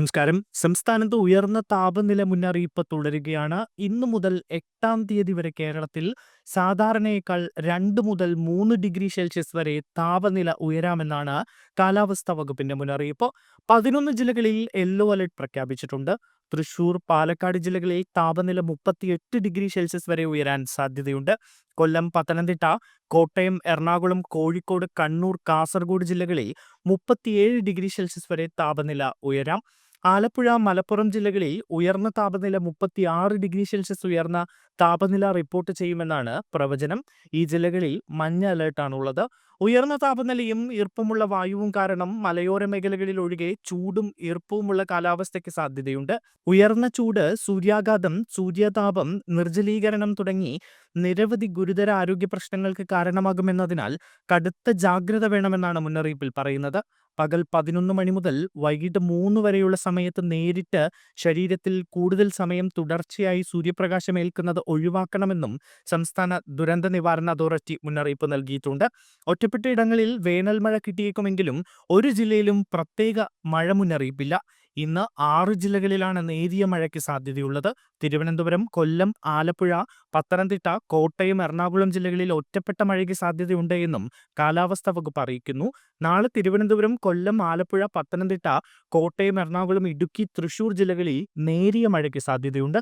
നമസ്കാരം. സംസ്ഥാനത്ത് ഉയർന്ന താപനില മുന്നറിയിപ്പ് തുടരുകയാണ്. ഇന്നു മുതൽ എട്ടാം തീയതി വരെ കേരളത്തിൽ സാധാരണയേക്കാൾ രണ്ട് മുതൽ മൂന്ന് ഡിഗ്രി സെൽഷ്യസ് വരെ താപനില ഉയരാമെന്നാണ് കാലാവസ്ഥാ വകുപ്പിന്റെ മുന്നറിയിപ്പ്. പതിനൊന്ന് ജില്ലകളിൽ യെല്ലോ അലർട്ട് പ്രഖ്യാപിച്ചിട്ടുണ്ട്. തൃശൂർ പാലക്കാട് ജില്ലകളിൽ താപനില മുപ്പത്തിയെട്ട് ഡിഗ്രി സെൽഷ്യസ് വരെ ഉയരാൻ സാധ്യതയുണ്ട്. കൊല്ലം പത്തനംതിട്ട കോട്ടയം എറണാകുളം കോഴിക്കോട് കണ്ണൂർ കാസർഗോഡ് ജില്ലകളിൽ മുപ്പത്തിയേഴ് ഡിഗ്രി സെൽഷ്യസ് വരെ താപനില ഉയരാം. ആലപ്പുഴ മലപ്പുറം ജില്ലകളിൽ ഉയർന്ന താപനില മുപ്പത്തിയാറ് ഡിഗ്രി സെൽഷ്യസ് ഉയർന്ന താപനില റിപ്പോർട്ട് ചെയ്യുമെന്നാണ് പ്രവചനം. ഈ ജില്ലകളിൽ മഞ്ഞ അലേർട്ടാണ് ഉള്ളത് ഉയർന്ന താപനിലയും ഈർപ്പമുള്ള വായുവും കാരണം മലയോര മേഖലകളിൽ ഒഴികെ ചൂടും ഈർപ്പവുമുള്ള കാലാവസ്ഥയ്ക്ക് സാധ്യതയുണ്ട്. ഉയർന്ന ചൂട് സൂര്യാഘാതം സൂര്യതാപം നിർജലീകരണം തുടങ്ങി നിരവധി ഗുരുതര ആരോഗ്യ പ്രശ്നങ്ങൾക്ക് കാരണമാകുമെന്നതിനാൽ കടുത്ത ജാഗ്രത വേണമെന്നാണ് മുന്നറിയിപ്പിൽ പറയുന്നത്. പകൽ പതിനൊന്ന് മണി മുതൽ വൈകിട്ട് മൂന്ന് വരെയുള്ള സമയത്ത് നേരിട്ട് ശരീരത്തിൽ കൂടുതൽ സമയം തുടർച്ചയായി സൂര്യപ്രകാശം ഏൽക്കുന്നത് ഒഴിവാക്കണമെന്നും സംസ്ഥാന ദുരന്ത നിവാരണ അതോറിറ്റി മുന്നറിയിപ്പ് നൽകിയിട്ടുണ്ട്. ഒറ്റപ്പെട്ട ഇടങ്ങളിൽ വേനൽ മഴ കിട്ടിയേക്കുമെങ്കിലും ഒരു ജില്ലയിലും പ്രത്യേക മഴ മുന്നറിയിപ്പില്ല. ഇന്ന് ആറ് ജില്ലകളിലാണ് നേരിയ മഴയ്ക്ക് സാധ്യതയുള്ളത്. തിരുവനന്തപുരം കൊല്ലം ആലപ്പുഴ പത്തനംതിട്ട കോട്ടയം എറണാകുളം ജില്ലകളിൽ ഒറ്റപ്പെട്ട മഴയ്ക്ക് സാധ്യതയുണ്ട് എന്നും കാലാവസ്ഥാ വകുപ്പ് അറിയിക്കുന്നു. നാളെ തിരുവനന്തപുരം കൊല്ലം ആലപ്പുഴ പത്തനംതിട്ട കോട്ടയം എറണാകുളം ഇടുക്കി തൃശൂർ ജില്ലകളിൽ നേരിയ മഴയ്ക്ക് സാധ്യതയുണ്ട്.